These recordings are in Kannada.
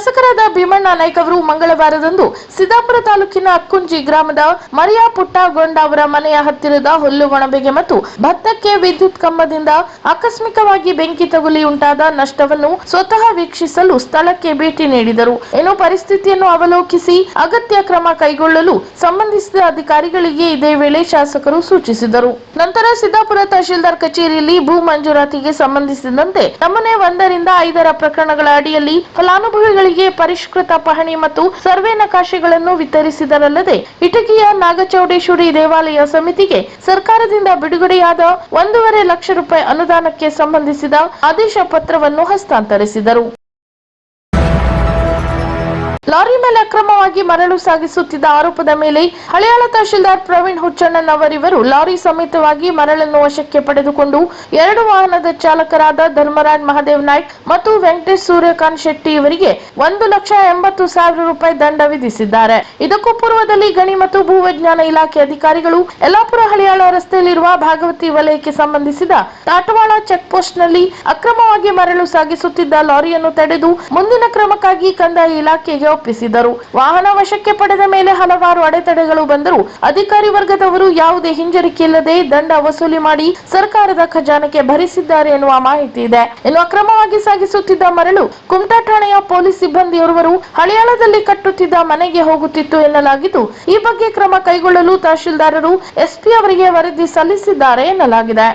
ಶಾಸಕರಾದ ಭೀಮಣ್ಣ ನಾಯ್ಕ ಅವರು ಮಂಗಳವಾರದಂದು ಸಿದ್ದಾಪುರ ತಾಲೂಕಿನ ಅಕ್ಕುಂಜಿ ಗ್ರಾಮದ ಮರಿಯಾ ಪುಟ್ಟಗೊಂಡ ಅವರ ಮನೆಯ ಹತ್ತಿರದ ಹುಲ್ಲು ಒಣಬೆಗೆ ಮತ್ತು ಭತ್ತಕ್ಕೆ ವಿದ್ಯುತ್ ಕಂಬದಿಂದ ಆಕಸ್ಮಿಕವಾಗಿ ಬೆಂಕಿ ತಗುಲಿ ಉಂಟಾದ ನಷ್ಟವನ್ನು ಸ್ವತಃ ವೀಕ್ಷಿಸಲು ಸ್ಥಳಕ್ಕೆ ಭೇಟಿ ನೀಡಿದರು. ಇನ್ನು ಪರಿಸ್ಥಿತಿಯನ್ನು ಅವಲೋಕಿಸಿ ಅಗತ್ಯ ಕ್ರಮ ಕೈಗೊಳ್ಳಲು ಸಂಬಂಧಿಸಿದ ಅಧಿಕಾರಿಗಳಿಗೆ ಇದೇ ವೇಳೆ ಶಾಸಕರು ಸೂಚಿಸಿದರು. ನಂತರ ಸಿದ್ದಾಪುರ ತಹಶೀಲ್ದಾರ್ ಕಚೇರಿಯಲ್ಲಿ ಭೂ ಮಂಜೂರಾತಿಗೆ ಸಂಬಂಧಿಸಿದಂತೆ ನಮೂನೆ ಒಂದರಿಂದ ಐದರ ಪ್ರಕರಣಗಳ ಅಡಿಯಲ್ಲಿ ಫಲಾನುಭವಿಗಳಿಗೆ ಪರಿಷ್ಕೃತ ಪಹಣಿ ಮತ್ತು ಸರ್ವೆ ನಕಾಶೆಗಳನ್ನು ವಿತರಿಸಿದರಲ್ಲದೆ ಇಟಕಿಯ ನಾಗಚೌಡೇಶ್ವರಿ ದೇವಾಲಯ ಸಮಿತಿಗೆ ಸರ್ಕಾರದಿಂದ ಬಿಡುಗಡೆಯಾದ ಒಂದೂವರೆ ಲಕ್ಷ ರೂಪಾಯಿ ಅನುದಾನಕ್ಕೆ ಸಂಬಂಧಿಸಿದ ಆದೇಶ ಪತ್ರವನ್ನು ಹಸ್ತಾಂತರಿಸಿದರು. ಲಾರಿ ಮೇಲೆ ಅಕ್ರಮವಾಗಿ ಮರಳು ಸಾಗಿಸುತ್ತಿದ್ದ ಆರೋಪದ ಮೇಲೆ ಹಳೆಯಾಳ ತಹಶೀಲ್ದಾರ್ ಪ್ರವೀಣ್ ಹುಚ್ಚಣ್ಣನ್ ಅವರಿವರು ಲಾರಿ ಸಮೇತವಾಗಿ ಮರಳನ್ನು ವಶಕ್ಕೆ ಪಡೆದುಕೊಂಡು ಎರಡು ವಾಹನದ ಚಾಲಕರಾದ ಧರ್ಮರಾಜ್ ಮಹಾದೇವ್ ನಾಯ್ಕ್ ಮತ್ತು ವೆಂಕಟೇಶ್ ಸೂರ್ಯಕಾಂತ್ ಶೆಟ್ಟಿ ಇವರಿಗೆ ಒಂದು ಲಕ್ಷ ಎಂಬತ್ತು ಸಾವಿರ ರೂಪಾಯಿ ದಂಡ ವಿಧಿಸಿದ್ದಾರೆ. ಇದಕ್ಕೂ ಪೂರ್ವದಲ್ಲಿ ಗಣಿ ಮತ್ತು ಭೂವಿಜ್ಞಾನ ಇಲಾಖೆ ಅಧಿಕಾರಿಗಳು ಯಲ್ಲಾಪುರ ಹಳಿಯಾಳ ರಸ್ತೆಯಲ್ಲಿರುವ ಭಾಗವತಿ ವಲಯಕ್ಕೆ ಸಂಬಂಧಿಸಿದ ತಾಟವಾಳ ಚೆಕ್ ಪೋಸ್ಟ್ನಲ್ಲಿ ಅಕ್ರಮವಾಗಿ ಮರಳು ಸಾಗಿಸುತ್ತಿದ್ದ ಲಾರಿಯನ್ನು ತಡೆದು ಮುಂದಿನ ಕ್ರಮಕ್ಕಾಗಿ ಕಂದಾಯ ಇಲಾಖೆಗೆ ಒಪ್ಪಿಸಿದರು ವಾಹನ ವಶಕ್ಕೆ ಪಡೆದ ಮೇಲೆ ಹಲವಾರು ಅಡೆತಡೆಗಳು ಬಂದರೂ ಅಧಿಕಾರಿ ವರ್ಗದವರು ಯಾವುದೇ ಹಿಂಜರಿಕೆ ಇಲ್ಲದೆ ದಂಡ ವಸೂಲಿ ಮಾಡಿ ಸರ್ಕಾರದ ಖಜಾನೆಗೆ ಭರಿಸಿದ್ದಾರೆ ಎನ್ನುವ ಮಾಹಿತಿ ಇದೆ. ಇನ್ನು ಅಕ್ರಮವಾಗಿ ಸಾಗಿಸುತ್ತಿದ್ದ ಮರಳು ಕುಮಟಾ ಠಾಣೆಯ ಪೊಲೀಸ್ ಸಿಬ್ಬಂದಿಯೋರ್ವರು ಹಳಿಯಾಳದಲ್ಲಿ ಕಟ್ಟುತ್ತಿದ್ದ ಮನೆಗೆ ಹೋಗುತ್ತಿತ್ತು ಎನ್ನಲಾಗಿದ್ದು, ಈ ಬಗ್ಗೆ ಕ್ರಮ ಕೈಗೊಳ್ಳಲು ತಹಶೀಲ್ದಾರರು ಎಸ್ಪಿ ಅವರಿಗೆ ವರದಿ ಸಲ್ಲಿಸಿದ್ದಾರೆ ಎನ್ನಲಾಗಿದೆ.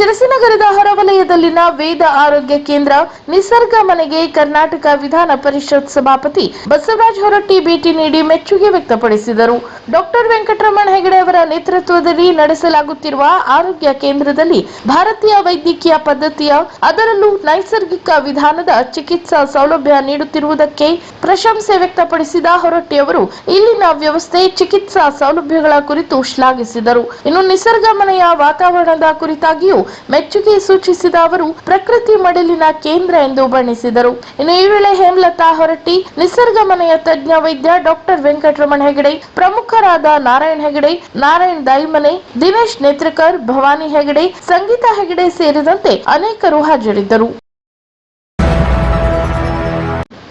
ಶಿರಸಿನಗರದ ಹೊರವಲಯದಲ್ಲಿನ ವೇದ ಆರೋಗ್ಯ ಕೇಂದ್ರ ನಿಸರ್ಗ ಮನೆಗೆ ಕರ್ನಾಟಕ ವಿಧಾನ ಪರಿಷತ್ ಸಭಾಪತಿ ಬಸವರಾಜ ಹೊರಟ್ಟಿ ಭೇಟಿ ನೀಡಿ ಮೆಚ್ಚುಗೆ ವ್ಯಕ್ತಪಡಿಸಿದರು. ಡಾಕ್ಟರ್ ವೆಂಕಟರಮಣ ಹೆಗಡೆ ಅವರ ನೇತೃತ್ವದಲ್ಲಿ ನಡೆಸಲಾಗುತ್ತಿರುವ ಆರೋಗ್ಯ ಕೇಂದ್ರದಲ್ಲಿ ಭಾರತೀಯ ವೈದ್ಯಕೀಯ ಪದ್ಧತಿಯ, ಅದರಲ್ಲೂ ನೈಸರ್ಗಿಕ ವಿಧಾನದ ಚಿಕಿತ್ಸಾ ಸೌಲಭ್ಯ ನೀಡುತ್ತಿರುವುದಕ್ಕೆ ಪ್ರಶಂಸೆ ವ್ಯಕ್ತಪಡಿಸಿದ ಹೊರಟ್ಟಿ ಅವರು, ಇಲ್ಲಿನ ವ್ಯವಸ್ಥೆ ಚಿಕಿತ್ಸಾ ಸೌಲಭ್ಯಗಳ ಕುರಿತು ಶ್ಲಾಘಿಸಿದರು. ಇನ್ನು ನಿಸರ್ಗ ಮನೆಯ ವಾತಾವರಣದ ಕುರಿತಾಗಿಯೂ ಮೆಚ್ಚುಗೆ ಸೂಚಿಸಿದ ಅವರು, ಪ್ರಕೃತಿ ಮಡಲಿನ ಕೇಂದ್ರ ಎಂದು ಬಣ್ಣಿಸಿದರು. ಇನ್ನು ಈ ವೇಳೆ ಹೇಮಲತಾ ಹೊರಟ್ಟಿ, ನಿಸರ್ಗ ಮನೆಯ ತಜ್ಞ ವೈದ್ಯ ಡಾಕ್ಟರ್ ವೆಂಕಟರಮಣ ಹೆಗಡೆ, ಪ್ರಮುಖರಾದ ನಾರಾಯಣ್ ಹೆಗಡೆ, ನಾರಾಯಣ್ ದೈಮನೆ ದಿನೇಶ್ ನೇತ್ರಕರ್, ಭವಾನಿ ಹೆಗಡೆ, ಸಂಗೀತಾ ಹೆಗಡೆ ಸೇರಿದಂತೆ ಅನೇಕರು ಹಾಜರಿದ್ದರು.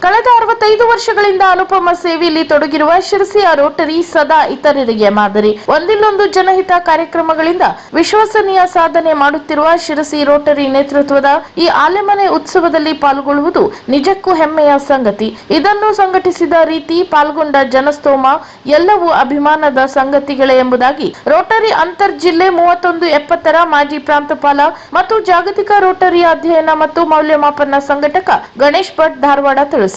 ಕಳೆದ ಅರವತ್ತೈದು ವರ್ಷಗಳಿಂದ ಅನುಪಮ ಸೇವೆಯಲ್ಲಿ ತೊಡಗಿರುವ ಶಿರಸಿಯ ರೋಟರಿ ಸದಾ ಇತರರಿಗೆ ಮಾದರಿ. ಒಂದಿಲ್ಲೊಂದು ಜನಹಿತ ಕಾರ್ಯಕ್ರಮಗಳಿಂದ ವಿಶ್ವಸನೀಯ ಸಾಧನೆ ಮಾಡುತ್ತಿರುವ ಶಿರಸಿ ರೋಟರಿ ನೇತೃತ್ವದ ಈ ಆಲೆಮನೆ ಉತ್ಸವದಲ್ಲಿ ಪಾಲ್ಗೊಳ್ಳುವುದು ನಿಜಕ್ಕೂ ಹೆಮ್ಮೆಯ ಸಂಗತಿ. ಇದನ್ನು ಸಂಘಟಿಸಿದ ರೀತಿ ಪಾಲ್ಗೊಂಡ ಜನಸ್ತೋಮ ಎಲ್ಲವೂ ಅಭಿಮಾನದ ಸಂಗತಿಗಳೇ ಎಂಬುದಾಗಿ ರೋಟರಿ ಅಂತರ್ ಜಿಲ್ಲೆ ಮೂವತ್ತೊಂದು ಎಪ್ಪತ್ತರ ಮಾಜಿ ಪ್ರಾಂತಪಾಲ ಮತ್ತು ಜಾಗತಿಕ ರೋಟರಿ ಅಧ್ಯಯನ ಮತ್ತು ಮೌಲ್ಯಮಾಪನ ಸಂಘಟಕ ಗಣೇಶ್ ಭಟ್ ಧಾರವಾಡ ತಿಳಿಸಿದರು.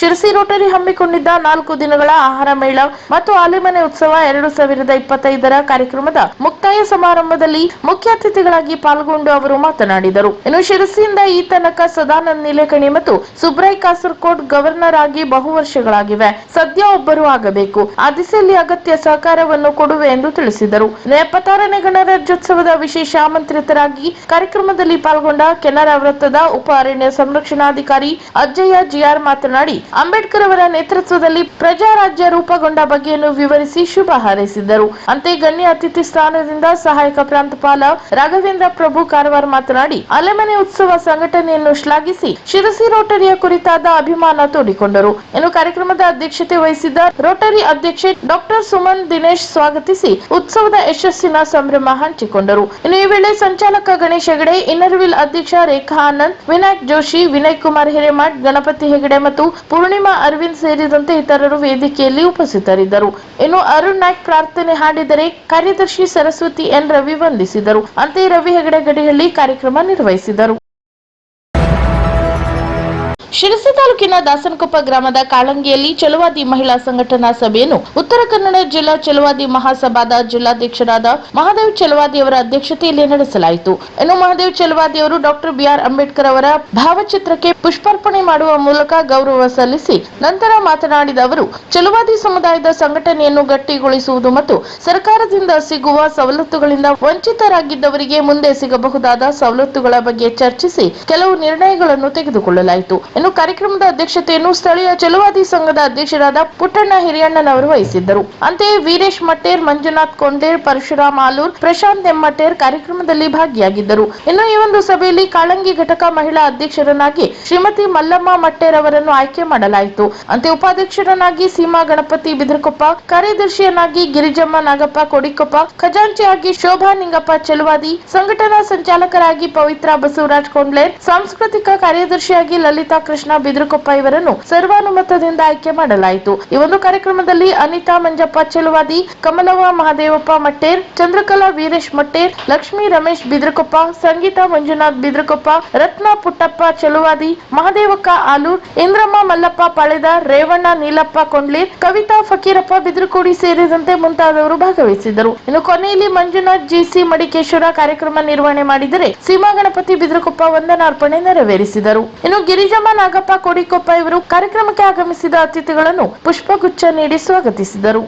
ಶಿರಸಿ ರೋಟರಿ ಹಮ್ಮಿಕೊಂಡಿದ್ದ ನಾಲ್ಕು ದಿನಗಳ ಆಹಾರ ಮೇಳ ಮತ್ತು ಆಲಿಮನೆ ಉತ್ಸವ ಎರಡು ಸಾವಿರದ ಇಪ್ಪತ್ತೈದರ ಕಾರ್ಯಕ್ರಮದ ಮುಕ್ತಾಯ ಸಮಾರಂಭದಲ್ಲಿ ಮುಖ್ಯ ಅತಿಥಿಗಳಾಗಿ ಪಾಲ್ಗೊಂಡು ಅವರು ಮಾತನಾಡಿದರು. ಇನ್ನು ಶಿರಸಿಯಿಂದ ಈ ತನಕ ಸದಾನಂದ ನಿಲೇಕಣಿ ಮತ್ತು ಸುಬ್ರಾಯ್ ಕಾಸರಕೋಟ್ ಗವರ್ನರ್ ಆಗಿ ಬಹು ವರ್ಷಗಳಾಗಿವೆ. ಸದ್ಯ ಒಬ್ಬರು ಆಗಬೇಕು. ಆ ದಿಸೆಯಲ್ಲಿ ಅಗತ್ಯ ಸಹಕಾರವನ್ನು ಕೊಡುವೆ ಎಂದು ತಿಳಿಸಿದರು. ಎಪ್ಪತ್ತಾರನೇ ಗಣರಾಜ್ಯೋತ್ಸವದ ವಿಶೇಷ ಆಮಂತ್ರಿತರಾಗಿ ಕಾರ್ಯಕ್ರಮದಲ್ಲಿ ಪಾಲ್ಗೊಂಡ ಕೆನರಾ ವೃತ್ತದ ಉಪ ಅರಣ್ಯ ಸಂರಕ್ಷಣಾಧಿಕಾರಿ ಅಜ್ಜಯ್ಯ ಜಿಆರ್ ಮಾತನಾಡಿ, ಅಂಬೇಡ್ಕರ್ ಅವರ ನೇತೃತ್ವದಲ್ಲಿ ಪ್ರಜಾರಾಜ್ಯ ರೂಪಗೊಂಡ ಬಗ್ಗೆಯನ್ನು ವಿವರಿಸಿ ಶುಭ ಹಾರೈಸಿದರು ಅಂತೆ ಗಣ್ಯ ಅತಿಥಿ ಸ್ಥಾನದಿಂದ ಸಹಾಯಕ ಪ್ರಾಂತಪಾಲ ರಾಘವೇಂದ್ರ ಪ್ರಭು ಕಾರವಾರ ಮಾತನಾಡಿ, ಅಲೆಮನೆ ಉತ್ಸವ ಸಂಘಟನೆಯನ್ನು ಶ್ಲಾಘಿಸಿ ಶಿರಸಿ ರೋಟರಿಯ ಕುರಿತಾದ ಅಭಿಮಾನ ತೋಡಿಕೊಂಡರು. ಇನ್ನು ಕಾರ್ಯಕ್ರಮದ ಅಧ್ಯಕ್ಷತೆ ವಹಿಸಿದ್ದ ರೋಟರಿ ಅಧ್ಯಕ್ಷೆ ಡಾಕ್ಟರ್ ಸುಮನ್ ದಿನೇಶ್ ಸ್ವಾಗತಿಸಿ ಉತ್ಸವದ ಯಶಸ್ಸಿನ ಸಂಭ್ರಮ ಹಂಚಿಕೊಂಡರು. ಇನ್ನು ಈ ವೇಳೆ ಸಂಚಾಲಕ ಗಣೇಶ್ ಹೆಗಡೆ, ಇನ್ನರ್ವಿಲ್ ಅಧ್ಯಕ್ಷ ರೇಖಾ ಆನಂದ್, ವಿನಾಯಕ್ ಜೋಶಿ, ವಿನಯ್ ಕುಮಾರ್ ಹಿರೇಮಠ್, ಗಣಪತಿ ಹೆಗಡೆ ಮತ್ತು ಪೂರ್ಣಿಮಾ ಅರವಿಂದ್ ಸೇರಿದಂತೆ ಇತರರು ವೇದಿಕೆಯಲ್ಲಿ ಉಪಸ್ಥಿತರಿದ್ದರು. ಇನ್ನು ಅರುಣ್ ನಾಯ್ಕ್ ಪ್ರಾರ್ಥನೆ ಹಾಡಿದರೆ ಕಾರ್ಯದರ್ಶಿ ಸರಸ್ವತಿ ಎನ್ ರವಿ ವಂದಿಸಿದರು. ಅಂತೆಯೇ ರವಿ ಹೆಗಡೆ ಗಡಿಯಲ್ಲಿ ಕಾರ್ಯಕ್ರಮ ನಿರ್ವಹಿಸಿದರು. ಶಿರಸಿ ತಾಲೂಕಿನ ದಾಸನಕೊಪ್ಪ ಗ್ರಾಮದ ಕಾಳಂಗಿಯಲ್ಲಿ ಚಲುವಾದಿ ಮಹಿಳಾ ಸಂಘಟನಾ ಸಭೆಯನ್ನು ಉತ್ತರ ಕನ್ನಡ ಜಿಲ್ಲಾ ಚಲುವಾದಿ ಮಹಾಸಭಾದ ಜಿಲ್ಲಾಧ್ಯಕ್ಷರಾದ ಮಹಾದೇವ್ ಚಲುವಾದಿ ಅವರ ಅಧ್ಯಕ್ಷತೆಯಲ್ಲಿ ನಡೆಸಲಾಯಿತು. ಇನ್ನು ಮಹಾದೇವ್ ಚಲುವಾದಿ ಅವರು ಡಾಕ್ಟರ್ ಬಿಆರ್ ಅಂಬೇಡ್ಕರ್ ಅವರ ಭಾವಚಿತ್ರಕ್ಕೆ ಪುಷ್ಪಾರ್ಪಣೆ ಮಾಡುವ ಮೂಲಕ ಗೌರವ ಸಲ್ಲಿಸಿ ನಂತರ ಮಾತನಾಡಿದ ಅವರು, ಚಲುವಾದಿ ಸಮುದಾಯದ ಸಂಘಟನೆಯನ್ನು ಗಟ್ಟಿಗೊಳಿಸುವುದು ಮತ್ತು ಸರ್ಕಾರದಿಂದ ಸಿಗುವ ಸವಲತ್ತುಗಳಿಂದ ವಂಚಿತರಾಗಿದ್ದವರಿಗೆ ಮುಂದೆ ಸಿಗಬಹುದಾದ ಸವಲತ್ತುಗಳ ಬಗ್ಗೆ ಚರ್ಚಿಸಿ ಕೆಲವು ನಿರ್ಣಯಗಳನ್ನು ತೆಗೆದುಕೊಳ್ಳಲಾಯಿತು. ಇನ್ನು ಕಾರ್ಯಕ್ರಮದ ಅಧ್ಯಕ್ಷತೆಯನ್ನು ಸ್ಥಳೀಯ ಚಲುವಾದಿ ಸಂಘದ ಅಧ್ಯಕ್ಷರಾದ ಪುಟ್ಟಣ್ಣ ಹಿರಿಯಣ್ಣನವರು ವಹಿಸಿದ್ದರು. ಅಂತೆಯೇ ವೀರೇಶ್ ಮಟ್ಟೇರ್ ಮಂಜುನಾಥ್ ಕೊಂಡೇರ್, ಪರಶುರಾಮ್ ಆಲೂರ್, ಪ್ರಶಾಂತ್ ಎಮ್ಮಟ್ಟೇರ್ ಕಾರ್ಯಕ್ರಮದಲ್ಲಿ ಭಾಗಿಯಾಗಿದ್ದರು. ಇನ್ನು ಈ ಒಂದು ಸಭೆಯಲ್ಲಿ ಕಾಳಂಗಿ ಘಟಕ ಮಹಿಳಾ ಅಧ್ಯಕ್ಷರನ್ನಾಗಿ ಶ್ರೀಮತಿ ಮಲ್ಲಮ್ಮ ಮಟ್ಟೇರ್ ಅವರನ್ನು ಆಯ್ಕೆ ಮಾಡಲಾಯಿತು. ಅಂತೆ ಉಪಾಧ್ಯಕ್ಷರನ್ನಾಗಿ ಸೀಮಾ ಗಣಪತಿ ಬಿದ್ರಕೊಪ್ಪ, ಕಾರ್ಯದರ್ಶಿಯನ್ನಾಗಿ ಗಿರಿಜಮ್ಮ ನಾಗಪ್ಪ ಕೊಡಿಕೊಪ್ಪ, ಖಜಾಂಚಿಯಾಗಿ ಶೋಭಾ ನಿಂಗಪ್ಪ ಚೆಲುವಾದಿ, ಸಂಘಟನಾ ಸಂಚಾಲಕರಾಗಿ ಪವಿತ್ರ ಬಸವರಾಜ್ ಕೊಂಡ್ಲೇರ್, ಸಾಂಸ್ಕೃತಿಕ ಕಾರ್ಯದರ್ಶಿಯಾಗಿ ಲಲಿತಾ ಕೃಷ್ಣ ಬಿದ್ರಕೊಪ್ಪ ಇವರನ್ನು ಸರ್ವಾನುಮತದಿಂದ ಆಯ್ಕೆ ಮಾಡಲಾಯಿತು. ಈ ಒಂದು ಕಾರ್ಯಕ್ರಮದಲ್ಲಿ ಅನಿತಾ ಮಂಜಪ್ಪ ಚೆಲುವಾದಿ, ಕಮಲವ್ವ ಮಹಾದೇವಪ್ಪ ಮಟ್ಟೇರ್, ಚಂದ್ರಕಲಾ ವೀರೇಶ್ ಮಟ್ಟೇರ್, ಲಕ್ಷ್ಮೀ ರಮೇಶ್ ಬಿದ್ರಕೊಪ್ಪ, ಸಂಗೀತಾ ಮಂಜುನಾಥ್ ಬಿದ್ರಕೊಪ್ಪ, ರತ್ನ ಪುಟ್ಟಪ್ಪ ಚೆಲುವಾದಿ, ಮಹದೇವಕ್ಕ ಆಲೂರ್, ಇಂದ್ರಮ್ಮ ಮಲ್ಲಪ್ಪ ಪಾಳೇದ, ರೇವಣ್ಣ ನೀಲಪ್ಪ ಕೊಂಡ್ಲೀರ್, ಕವಿತಾ ಫಕೀರಪ್ಪ ಬಿದ್ರಕೋಡಿ ಸೇರಿದಂತೆ ಮುಂತಾದವರು ಭಾಗವಹಿಸಿದ್ದರು. ಇನ್ನು ಕೊನೆಯಲ್ಲಿ ಮಂಜುನಾಥ್ ಜಿಸಿ ಮಡಿಕೇಶ್ವರ ಕಾರ್ಯಕ್ರಮ ನಿರ್ವಹಣೆ ಮಾಡಿದರೆ ಸೀಮಾ ಗಣಪತಿ ಬಿದ್ರಕೊಪ್ಪ ವಂದನಾರ್ಪಣೆ ನೆರವೇರಿಸಿದರು. ಇನ್ನು ಗಿರಿಜಮ್ಮ ನಾಗಪ್ಪ ಕೋಡಿಕೊಪ್ಪ ಇವರು ಕಾರ್ಯಕ್ರಮಕ್ಕೆ ಆಗಮಿಸಿದ ಅತಿಥಿಗಳನ್ನು ಪುಷ್ಪಗುಚ್ಛ ನೀಡಿ ಸ್ವಾಗತಿಸಿದರು.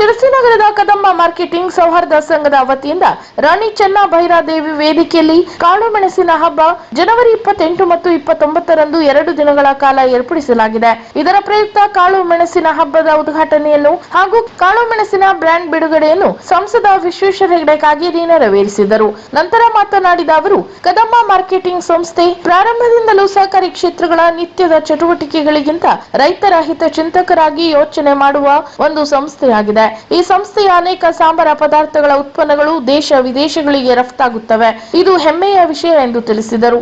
ಶಿರಸಿ ನಗರದ ಕದಂಬ ಮಾರ್ಕೆಟಿಂಗ್ ಸೌಹಾರ್ದ ಸಂಘದ ವತಿಯಿಂದ ರಾಣಿ ಚೆನ್ನ ಭೈರಾದೇವಿ ವೇದಿಕೆಯಲ್ಲಿ ಕಾಳು ಮೆಣಸಿನ ಹಬ್ಬ ಜನವರಿ ಇಪ್ಪತ್ತೆಂಟು ಮತ್ತು ಇಪ್ಪತ್ತೊಂಬತ್ತರಂದು ಎರಡು ದಿನಗಳ ಕಾಲ ಏರ್ಪಡಿಸಲಾಗಿದೆ. ಇದರ ಪ್ರಯುಕ್ತ ಕಾಳು ಮೆಣಸಿನ ಹಬ್ಬದ ಉದ್ಘಾಟನೆಯನ್ನು ಹಾಗೂ ಕಾಳು ಮೆಣಸಿನ ಬ್ರ್ಯಾಂಡ್ ಬಿಡುಗಡೆಯನ್ನು ಸಂಸದ ವಿಶ್ವೇಶ್ವರ ಹೆಗಡೆ ಕಾಗೇರಿ ನೆರವೇರಿಸಿದರು. ನಂತರ ಮಾತನಾಡಿದ ಅವರು, ಕದಂಬ ಮಾರ್ಕೆಟಿಂಗ್ ಸಂಸ್ಥೆ ಪ್ರಾರಂಭದಿಂದಲೂ ಸಹಕಾರಿ ಕ್ಷೇತ್ರಗಳ ನಿತ್ಯದ ಚಟುವಟಿಕೆಗಳಿಗಿಂತ ರೈತರ ಹಿತಚಿಂತಕರಾಗಿ ಯೋಚನೆ ಮಾಡುವ ಒಂದು ಸಂಸ್ಥೆಯಾಗಿದೆ. ಈ ಸಂಸ್ಥೆಯ ಅನೇಕ ಸಾಂಬಾರ ಪದಾರ್ಥಗಳ ಉತ್ಪನ್ನಗಳು ದೇಶ ವಿದೇಶಗಳಿಗೆ ರಫ್ತಾಗುತ್ತವೆ. ಇದು ಹೆಮ್ಮೆಯ ವಿಷಯ ಎಂದು ತಿಳಿಸಿದರು.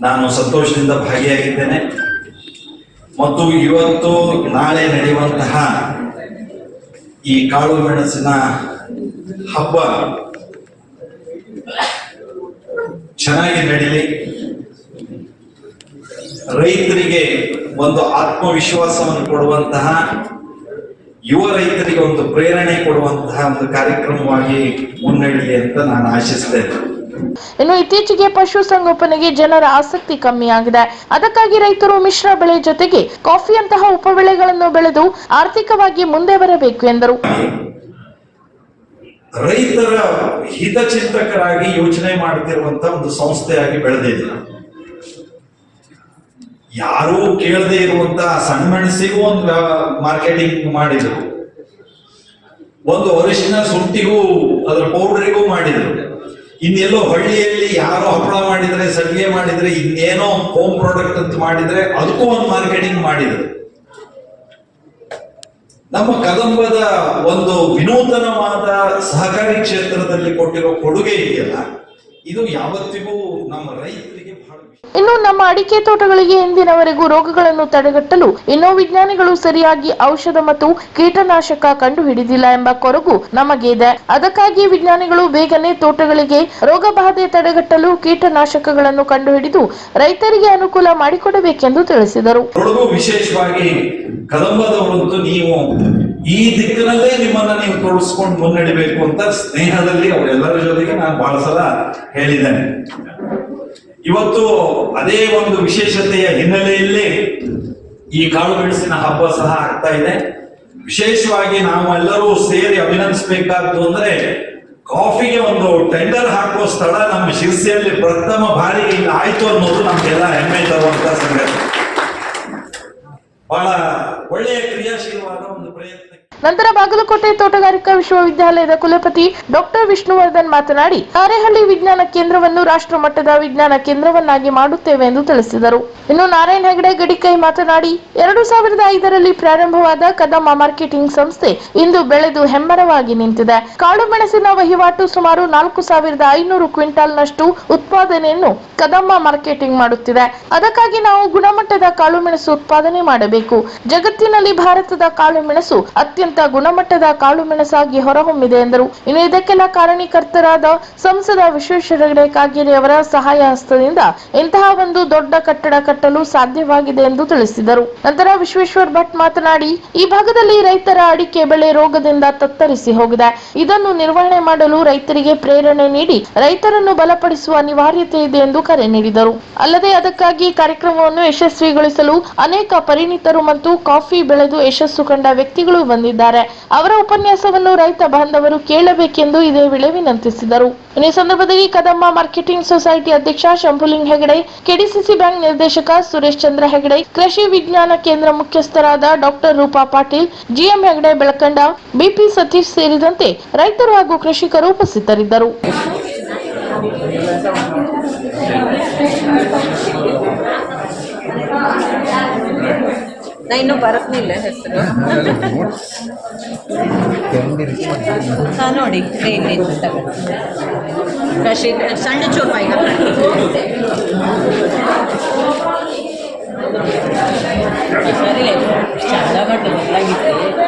ನಾನು ಸಂತೋಷದಿಂದ ಭಾಗಿಯಾಗಿದ್ದೇನೆ. ಮತ್ತು ಇವತ್ತು ನಾಳೆ ನಡೆಯುವಂತಹ ಈ ಕಾಳು ಮೆಣಸಿನ ಹಬ್ಬ ಚೆನ್ನಾಗಿ ನಡೀಲಿ. ರೈತರಿಗೆ ಒಂದು ಆತ್ಮವಿಶ್ವಾಸವನ್ನು ಕೊಡುವಂತಹ ಯುವ ರೈತರಿಗೆ ಒಂದು ಪ್ರೇರಣೆ ಕೊಡುವಂತಹ ಒಂದು ಕಾರ್ಯಕ್ರಮವಾಗಿ ಮುನ್ನಡೆಯಲಿ ಅಂತ ನಾನು ಆಶಿಸ್ತೇನೆ ಇನ್ನು ಇತ್ತೀಚೆಗೆ ಪಶು ಸಂಗೋಪನೆಗೆ ಜನರ ಆಸಕ್ತಿ ಕಮ್ಮಿಯಾಗಿದೆ. ಅದಕ್ಕಾಗಿ ರೈತರು ಮಿಶ್ರ ಬೆಳೆ ಜೊತೆಗೆ ಕಾಫಿಯಂತಹ ಉಪಬೆಳೆಗಳನ್ನು ಬೆಳೆದು ಆರ್ಥಿಕವಾಗಿ ಮುಂದೆ ಬರಬೇಕು ಎಂದರು. ರೈತರ ಹಿತಚಿಂತಕರಾಗಿ ಯೋಚನೆ ಮಾಡುತ್ತಿರುವಂತಹ ಒಂದು ಸಂಸ್ಥೆಯಾಗಿ ಬೆಳೆದಿದೆ. ಯಾರೂ ಕೇಳದೆ ಇರುವಂತ ಸಣ್ಣ ಮೆಣಸಿಗೂ ಒಂದು ಮಾರ್ಕೆಟಿಂಗ್ ಮಾಡಿದ್ರು ಒಂದು ಅರಿಶಿನ ಶುಂಠಿಗೂ ಅದರ ಪೌಡ್ರಿಗೂ ಮಾಡಿದ್ರು ಇನ್ನೆಲ್ಲೋ ಹಳ್ಳಿಯಲ್ಲಿ ಯಾರೋ ಹಪ್ಪಳ ಮಾಡಿದ್ರೆ ಸಲಿಗೆ ಮಾಡಿದ್ರೆ, ಇನ್ನೇನೋ ಹೋಮ್ ಪ್ರಾಡಕ್ಟ್ ಅಂತ ಮಾಡಿದ್ರೆ, ಅದಕ್ಕೂ ಒಂದು ಮಾರ್ಕೆಟಿಂಗ್ ಮಾಡಿದ್ರು ನಮ್ಮ ಕದಂಬದ ಒಂದು ವಿನೂತನವಾದ ಸಹಕಾರಿ ಕ್ಷೇತ್ರದಲ್ಲಿ ಕೊಟ್ಟಿರೋ ಕೊಡುಗೆ ಇದೆಯಲ್ಲ, ಇದು ಯಾವತ್ತಿಗೂ ನಮ್ಮ ರೈತರಿಗೆ. ಇನ್ನು ನಮ್ಮ ಅಡಿಕೆ ತೋಟಗಳಿಗೆ ಇಂದಿನವರೆಗೂ ರೋಗಗಳನ್ನು ತಡೆಗಟ್ಟಲು ಇನ್ನೂ ವಿಜ್ಞಾನಿಗಳು ಸರಿಯಾಗಿ ಔಷಧ ಮತ್ತು ಕೀಟನಾಶಕ ಕಂಡುಹಿಡಿದಿಲ್ಲ ಎಂಬ ಕೊರಗು ನಮಗೆ ಇದೆ ಅದಕ್ಕಾಗಿ ವಿಜ್ಞಾನಿಗಳು ಬೇಗನೆ ತೋಟಗಳಿಗೆ ರೋಗ ಬಾಧೆ ತಡೆಗಟ್ಟಲು ಕೀಟನಾಶಕಗಳನ್ನು ಕಂಡುಹಿಡಿದು ರೈತರಿಗೆ ಅನುಕೂಲ ಮಾಡಿಕೊಡಬೇಕೆಂದು ತಿಳಿಸಿದರು. ವಿಶೇಷವಾಗಿ ಕದಂಬದವರಂತೂ ನೀವು ಈ ದಿಕ್ಕಿನಲ್ಲೇ ನಿಮ್ಮನ್ನ ನೀವು ತೊಡಸ್ಕೊಂಡು ಮುನ್ನಡಿಬೇಕು ಅಂತ ಸ್ನೇಹದಲ್ಲಿ ಅವರೆಲ್ಲರ ಜೊತೆಗೆ ನಾನು ಬಹಳ ಸಲ ಹೇಳಿದ್ದೇನೆ. ಇವತ್ತು ಅದೇ ಒಂದು ವಿಶೇಷತೆಯ ಹಿನ್ನೆಲೆಯಲ್ಲಿ ಈ ಕಾಳು ಮೆಣಸಿನ ಹಬ್ಬ ಸಹ ಆಗ್ತಾ ಇದೆ. ವಿಶೇಷವಾಗಿ ನಾವೆಲ್ಲರೂ ಸೇರಿ ಅಭಿನಂದಿಸಬೇಕಾದ್ದು ಅಂದ್ರೆ ಕಾಫಿಗೆ ಒಂದು ಟೆಂಡರ್ ಹಾಕುವ ಸ್ಥಳ ನಮ್ಮ ಶಿರ್ಸಿಯಲ್ಲಿ ಪ್ರಥಮ ಬಾರಿಗೆ ಆಯ್ತು ಅನ್ನೋದು ನಮ್ಗೆಲ್ಲ ಹೆಮ್ಮೆ ತರುವಂತ ಸಂಗತಿ. ಬಹಳ ಒಳ್ಳೆಯ ಕ್ರಿಯಾಶೀಲವಾದ ಒಂದು ಪ್ರಯತ್ನ ನಂತರ ಬಾಗಲಕೋಟೆ ತೋಟಗಾರಿಕಾ ವಿಶ್ವವಿದ್ಯಾಲಯದ ಕುಲಪತಿ ಡಾಕ್ಟರ್ ವಿಷ್ಣುವರ್ಧನ್ ಮಾತನಾಡಿ, ನಾರೇಹಳ್ಳಿ ವಿಜ್ಞಾನ ಕೇಂದ್ರವನ್ನು ರಾಷ್ಟ್ರ ಮಟ್ಟದ ವಿಜ್ಞಾನ ಕೇಂದ್ರವನ್ನಾಗಿ ಮಾಡುತ್ತೇವೆ ಎಂದು ತಿಳಿಸಿದರು. ಇನ್ನು ನಾರಾಯಣ ಹೆಗಡೆ, ಗಡಿಕೈ ಮಾತನಾಡಿ, ಎರಡು ಸಾವಿರದ ಐದರಲ್ಲಿ ಪ್ರಾರಂಭವಾದ ಕದಮ್ಮ ಮಾರ್ಕೆಟಿಂಗ್ ಸಂಸ್ಥೆ ಇಂದು ಬೆಳೆದು ಹೆಮ್ಮರವಾಗಿ ನಿಂತಿದೆ. ಕಾಳು ಮೆಣಸಿನ ವಹಿವಾಟು ಸುಮಾರು ನಾಲ್ಕು ಸಾವಿರದ ಐನೂರು ಕ್ವಿಂಟಾಲ್ನಷ್ಟು ಉತ್ಪಾದನೆಯನ್ನು ಕದಮ್ಮ ಮಾರ್ಕೆಟಿಂಗ್ ಮಾಡುತ್ತಿದೆ. ಅದಕ್ಕಾಗಿ ನಾವು ಗುಣಮಟ್ಟದ ಕಾಳು ಮೆಣಸು ಉತ್ಪಾದನೆ ಮಾಡಬೇಕು. ಜಗತ್ತಿನಲ್ಲಿ ಭಾರತದ ಕಾಳುಮೆಣಸು ಅತ್ಯಂತ ಗುಣಮಟ್ಟದ ಕಾಳುಮೆಣಸಾಗಿ ಹೊರಹೊಮ್ಮಿದೆ ಎಂದರು. ಇನ್ನು ಇದಕ್ಕೆಲ್ಲ ಕಾರಣೀಕರ್ತರಾದ ಸಂಸದ ವಿಶ್ವೇಶ್ವರ ಕಾಗೇರಿ ಅವರ ಸಹಾಯ ಹಸ್ತದಿಂದ ಇಂತಹ ಒಂದು ದೊಡ್ಡ ಕಟ್ಟಡ ಕಟ್ಟಲು ಸಾಧ್ಯವಾಗಿದೆ ಎಂದು ತಿಳಿಸಿದರು. ನಂತರ ವಿಶ್ವೇಶ್ವರ ಭಟ್ ಮಾತನಾಡಿ, ಈ ಭಾಗದಲ್ಲಿ ರೈತರ ಅಡಿಕೆ ಬೆಳೆ ರೋಗದಿಂದ ತತ್ತರಿಸಿ ಹೋಗಿದೆ. ಇದನ್ನು ನಿರ್ವಹಣೆ ಮಾಡಲು ರೈತರಿಗೆ ಪ್ರೇರಣೆ ನೀಡಿ ರೈತರನ್ನು ಬಲಪಡಿಸುವ ಅನಿವಾರ್ಯತೆ ಇದೆ ಎಂದು ಕರೆ ನೀಡಿದರು. ಅಲ್ಲದೆ ಅದಕ್ಕಾಗಿ ಕಾರ್ಯಕ್ರಮವನ್ನು ಯಶಸ್ವಿಗೊಳಿಸಲು ಅನೇಕ ಪರಿಣಿತರು ಮತ್ತು ಕಾಫಿ ಬೆಳೆದು ಯಶಸ್ಸು ಕಂಡ ವ್ಯಕ್ತಿಗಳು ಬಂದಿದ್ದಾರೆ. ಅವರ ಉಪನ್ಯಾಸವನ್ನು ರೈತ ಬಾಂಧವರು ಕೇಳಬೇಕೆಂದು ಇದೇ ವೇಳೆ ವಿನಂತಿಸಿದರು. ಈ ಸಂದರ್ಭದಲ್ಲಿ ಕದಂಬ ಮಾರ್ಕೆಟಿಂಗ್ ಸೊಸೈಟಿ ಅಧ್ಯಕ್ಷ ಶಂಭುಲಿಂಗ್ ಹೆಗಡೆ, ಕೆಡಿಸಿಸಿ ಬ್ಯಾಂಕ್ ನಿರ್ದೇಶಕ ಸುರೇಶ್ ಚಂದ್ರ ಹೆಗಡೆ, ಕೃಷಿ ವಿಜ್ಞಾನ ಕೇಂದ್ರ ಮುಖ್ಯಸ್ಥರಾದ doctor Roopa Patil, GM Hegde Belakanda, BP Satish ಸೇರಿದಂತೆ ರೈತರು ಹಾಗೂ ಕೃಷಿಕರು ಉಪಸ್ಥಿತರಿದ್ದರು. ನಾ ಇನ್ನೂ ಬರತ್ನಿಲ್ಲ ಹೆಸರು. ನೋಡಿ ಇಲ್ಲಿ ಕೃಷಿ ಸಣ್ಣ ಈಗ చాలా ಮಟ್ಟ ಹುಬ್ಬಳ್ಳಿಯಿಂದ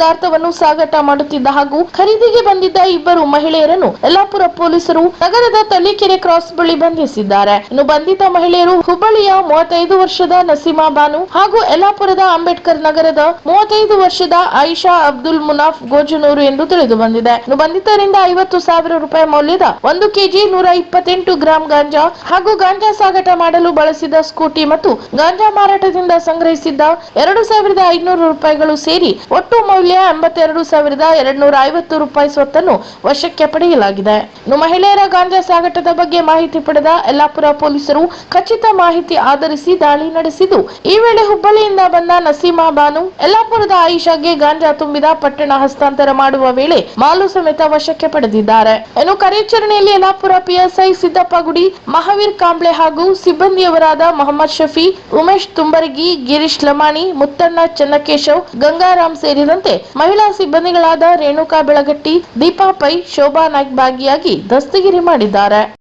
ಪದಾರ್ಥವನ್ನು ಸಾಗಾಟ ಮಾಡುತ್ತಿದ್ದ ಹಾಗೂ ಖರೀದಿಗೆ ಬಂದಿದ್ದ ಇಬ್ಬರು ಮಹಿಳೆಯರನ್ನು ಯಲ್ಲಾಪುರ ಪೊಲೀಸರು ನಗರದ ತಲ್ಲಿಕೆರೆ ಕ್ರಾಸ್ ಬಳಿ ಬಂಧಿಸಿದ್ದಾರೆ. ಇನ್ನು ಬಂಧಿತ ಮಹಿಳೆಯರು ಹುಬ್ಬಳ್ಳಿಯ ಮೂವತ್ತೈದು ವರ್ಷದ ನಸೀಮಾ ಬಾನು ಹಾಗೂ ಯಲ್ಲಾಪುರದ ಅಂಬೇಡ್ಕರ್ ನಗರದ ಮೂವತ್ತೈದು ವರ್ಷದ ಆಯಿಷಾ ಅಬ್ದುಲ್ ಮುನಾಫ್ ಗೋಜನೂರು ಎಂದು ತಿಳಿದು ಬಂದಿದೆ. ಇನ್ನು ಬಂಧಿತರಿಂದ ಐವತ್ತು ಸಾವಿರ ರೂಪಾಯಿ ಮೌಲ್ಯದ ಒಂದು ಕೆಜಿ ನೂರ ಇಪ್ಪತ್ತೆಂಟು ಗ್ರಾಂ ಗಾಂಜಾ ಹಾಗೂ ಗಾಂಜಾ ಸಾಗಾಟ ಮಾಡಲು ಬಳಸಿದ ಸ್ಕೂಟಿ ಮತ್ತು ಗಾಂಜಾ ಮಾರಾಟದಿಂದ ಸಂಗ್ರಹಿಸಿದ್ದ ಎರಡು ಸಾವಿರದ ಐನೂರು ರೂಪಾಯಿಗಳು ಸೇರಿ ಒಟ್ಟು ಮೌಲ್ಯ ಎಂಬತ್ತೆರಡು ಸಾವಿರದ ಎರಡ್ನೂರ ಐವತ್ತು ರೂಪಾಯಿ ಸ್ವತ್ತನ್ನು ವಶಕ್ಕೆ ಪಡೆಯಲಾಗಿದೆ. ಇನ್ನು ಮಹಿಳೆಯರ ಗಾಂಜಾ ಸಾಗಾಟದ ಬಗ್ಗೆ ಮಾಹಿತಿ ಪಡೆದ ಯಲ್ಲಾಪುರ ಪೊಲೀಸರು ಖಚಿತ ಮಾಹಿತಿ ಆಧರಿಸಿ ದಾಳಿ ನಡೆಸಿದ್ದು, ಈ ವೇಳೆ ಹುಬ್ಬಳ್ಳಿಯಿಂದ ಬಂದ ನಸೀಮಾ ಬಾನು ಯಲ್ಲಾಪುರದ ಆಯಿಷಾಗೆ ಗಾಂಜಾ ತುಂಬಿದ ಪಟ್ಟಣ ಹಸ್ತಾಂತರ ಮಾಡುವ ವೇಳೆ ಮಾಲು ಸಮೇತ ವಶಕ್ಕೆ ಪಡೆದಿದ್ದಾರೆ. ಇನ್ನು ಕಾರ್ಯಾಚರಣೆಯಲ್ಲಿ ಯಲ್ಲಾಪುರ ಪಿಎಸ್ಐ ಸಿದ್ದಪ್ಪ ಗುಡಿ, ಮಹಾವೀರ್ ಕಾಂಬ್ಳೆ ಹಾಗೂ ಸಿಬ್ಬಂದಿಯವರಾದ ಮೊಹಮ್ಮದ್ ಶಫಿ, ಉಮೇಶ್ ತುಂಬರಗಿ, ಗಿರೀಶ್ ಲಮಾಣಿ, ಮುತ್ತಣ್ಣ ಚನ್ನಕೇಶವ್, ಗಂಗಾರಾಮ್ ಸೇರಿದಂತೆ ಮಹಿಳಾ ಸಿಬ್ಬಂದಿಗಳಾದ ರೇಣುಕಾ ಬೆಳಗಟ್ಟಿ ದೀಪಾ ಪೈ ಶೋಭಾ ನಾಯ್ಕ್ ಭಾಗಿಯಾಗಿ ದಸ್ತಗಿರಿ ಮಾಡಿದ್ದಾರೆ.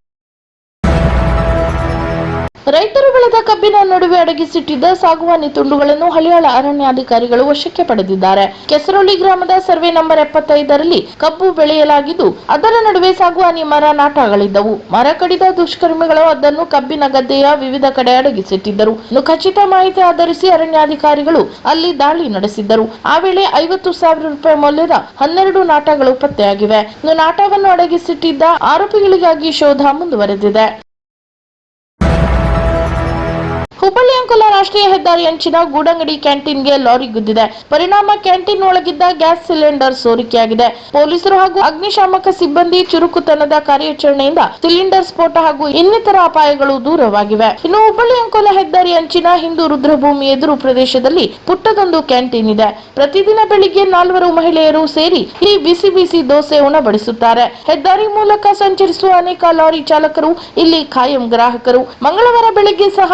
ರೈತರು ಬೆಳೆದ ಕಬ್ಬಿನ ನಡುವೆ ಅಡಗಿಸಿಟ್ಟಿದ್ದ ಸಾಗುವಾನಿ ತುಂಡುಗಳನ್ನು ಹಳಿಯಾಳ ಅರಣ್ಯಾಧಿಕಾರಿಗಳು ವಶಕ್ಕೆ ಪಡೆದಿದ್ದಾರೆ. ಕೆಸರೊಳ್ಳಿ ಗ್ರಾಮದ ಸರ್ವೆ ನಂಬರ್ ಎಪ್ಪತ್ತೈದರಲ್ಲಿ ಕಬ್ಬು ಬೆಳೆಯಲಾಗಿದ್ದು, ಅದರ ನಡುವೆ ಸಾಗುವಾನಿ ಮರ ನಾಟಗಳಿದ್ದವು. ಮರ ಕಡಿದ ದುಷ್ಕರ್ಮಿಗಳು ಅದನ್ನು ಕಬ್ಬಿನ ಗದ್ದೆಯ ವಿವಿಧ ಕಡೆ ಅಡಗಿಸಿಟ್ಟಿದ್ದರು. ಖಚಿತ ಮಾಹಿತಿ ಆಧರಿಸಿ ಅರಣ್ಯಾಧಿಕಾರಿಗಳು ಅಲ್ಲಿ ದಾಳಿ ನಡೆಸಿದ್ದರು. ಆ ವೇಳೆ ಐವತ್ತು ಸಾವಿರ ರೂಪಾಯಿ ಮೌಲ್ಯದ ಹನ್ನೆರಡು ನಾಟಗಳು ಪತ್ತೆಯಾಗಿವೆ. ನಾಟವನ್ನು ಅಡಗಿಸಿಟ್ಟಿದ್ದ ಆರೋಪಿಗಳಿಗಾಗಿ ಶೋಧ ಮುಂದುವರೆದಿದೆ. ಹುಬ್ಬಳ್ಳಿ ಅಂಕೋಲ ರಾಷ್ಟ್ರೀಯ ಹೆದ್ದಾರಿ ಅಂಚಿನ ಗೂಡಂಗಡಿ ಕ್ಯಾಂಟೀನ್ಗೆ ಲಾರಿ ಗುದ್ದಿದೆ. ಪರಿಣಾಮ ಕ್ಯಾಂಟೀನ್ ಒಳಗಿದ್ದ ಗ್ಯಾಸ್ ಸಿಲಿಂಡರ್ ಸೋರಿಕೆಯಾಗಿದೆ. ಪೊಲೀಸರು ಹಾಗೂ ಅಗ್ನಿಶಾಮಕ ಸಿಬ್ಬಂದಿ ಚುರುಕುತನದ ಕಾರ್ಯಾಚರಣೆಯಿಂದ ಸಿಲಿಂಡರ್ ಸ್ಫೋಟ ಹಾಗೂ ಇನ್ನಿತರ ಅಪಾಯಗಳು ದೂರವಾಗಿವೆ. ಇನ್ನು ಹುಬ್ಬಳ್ಳಿ ಅಂಕೋಲ ಹೆದ್ದಾರಿ ಅಂಚಿನ ಹಿಂದೂ ರುದ್ರಭೂಮಿ ಎದುರು ಪ್ರದೇಶದಲ್ಲಿ ಪುಟ್ಟದೊಂದು ಕ್ಯಾಂಟೀನ್ ಇದೆ. ಪ್ರತಿದಿನ ಬೆಳಿಗ್ಗೆ ನಾಲ್ವರು ಮಹಿಳೆಯರು ಸೇರಿ ಈ ಬಿಸಿ ಬಿಸಿ ದೋಸೆ ಉಣಬಡಿಸುತ್ತಾರೆ. ಹೆದ್ದಾರಿ ಮೂಲಕ ಸಂಚರಿಸುವ ಅನೇಕ ಲಾರಿ ಚಾಲಕರು ಇಲ್ಲಿ ಖಾಯಂ ಗ್ರಾಹಕರು. ಮಂಗಳವಾರ ಬೆಳಿಗ್ಗೆ ಸಹ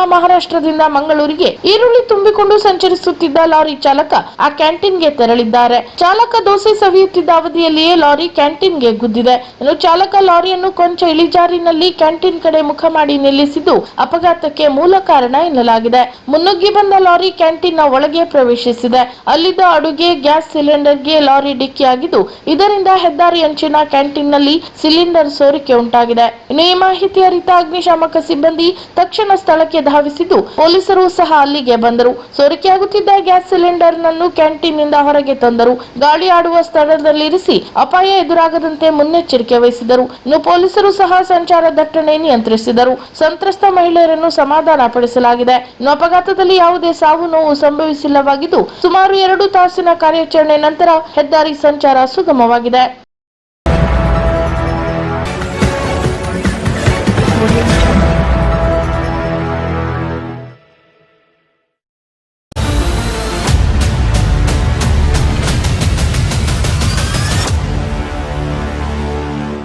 ಮಹಾರಾಷ್ಟ್ರದಿಂದ ಮಂಗಳೂರಿಗೆ ಈರುಳ್ಳಿ ತುಂಬಿಕೊಂಡು ಸಂಚರಿಸುತ್ತಿದ್ದ ಲಾರಿ ಚಾಲಕ ಆ ಕ್ಯಾಂಟೀನ್ಗೆ ತೆರಳಿದ್ದಾರೆ. ಚಾಲಕ ದೋಸೆ ಸವಿಯುತ್ತಿದ್ದ ಅವಧಿಯಲ್ಲಿಯೇ ಲಾರಿ ಕ್ಯಾಂಟೀನ್ಗೆ ಗುದ್ದಿದೆ. ಇನ್ನು ಚಾಲಕ ಲಾರಿಯನ್ನು ಕೊಂಚ ಇಳಿಜಾರಿನಲ್ಲಿ ಕ್ಯಾಂಟೀನ್ ಕಡೆ ಮುಖ ಮಾಡಿ ನಿಲ್ಲಿಸಿದ್ದು ಅಪಘಾತಕ್ಕೆ ಮೂಲ ಕಾರಣ ಎನ್ನಲಾಗಿದೆ. ಮುನ್ನುಗ್ಗಿ ಬಂದ ಲಾರಿ ಕ್ಯಾಂಟೀನ್ನ ಒಳಗೆ ಪ್ರವೇಶಿಸಿದೆ. ಅಲ್ಲಿದ್ದ ಅಡುಗೆ, ಗ್ಯಾಸ್ ಸಿಲಿಂಡರ್ಗೆ ಲಾರಿ ಡಿಕ್ಕಿಯಾಗಿದ್ದು ಇದರಿಂದ ಹೆದ್ದಾರಿ ಅಂಚಿನ ಕ್ಯಾಂಟೀನ್ನಲ್ಲಿ ಸಿಲಿಂಡರ್ ಸೋರಿಕೆ ಉಂಟಾಗಿದೆ. ಇನ್ನು ಈ ಮಾಹಿತಿ ಅರಿತ ಅಗ್ನಿಶಾಮಕ ಸಿಬ್ಬಂದಿ ತಕ್ಷಣ ಸ್ಥಳಕ್ಕೆ ಧಾವಿಸಿದ್ದು ಪೊಲೀಸರು ಸಹ ಅಲ್ಲಿಗೆ ಬಂದರು. ಸೋರಿಕೆಯಾಗುತ್ತಿದ್ದ ಗ್ಯಾಸ್ ಸಿಲಿಂಡರ್ ನನ್ನು ಕ್ಯಾಂಟೀನ್ನಿಂದ ಹೊರಗೆ ತಂದರು. ಗಾಳಿ ಆಡುವ ಸ್ಥಳದಲ್ಲಿರಿಸಿ ಅಪಾಯ ಎದುರಾಗದಂತೆ ಮುನ್ನೆಚ್ಚರಿಕೆ ವಹಿಸಿದರು. ಇನ್ನು ಪೊಲೀಸರು ಸಹ ಸಂಚಾರ ದಟ್ಟಣೆ ನಿಯಂತ್ರಿಸಿದರು. ಸಂತ್ರಸ್ತ ಮಹಿಳೆಯರನ್ನು ಸಮಾಧಾನ ಪಡಿಸಲಾಗಿದೆ ಇನ್ನು ಅಪಘಾತದಲ್ಲಿ ಯಾವುದೇ ಸಾವು ನೋವು ಸಂಭವಿಸಿಲ್ಲವಾಗಿದ್ದು, ಸುಮಾರು ಎರಡು ತಾಸಿನ ಕಾರ್ಯಾಚರಣೆ ನಂತರ ಹೆದ್ದಾರಿ ಸಂಚಾರ ಸುಗಮವಾಗಿದೆ.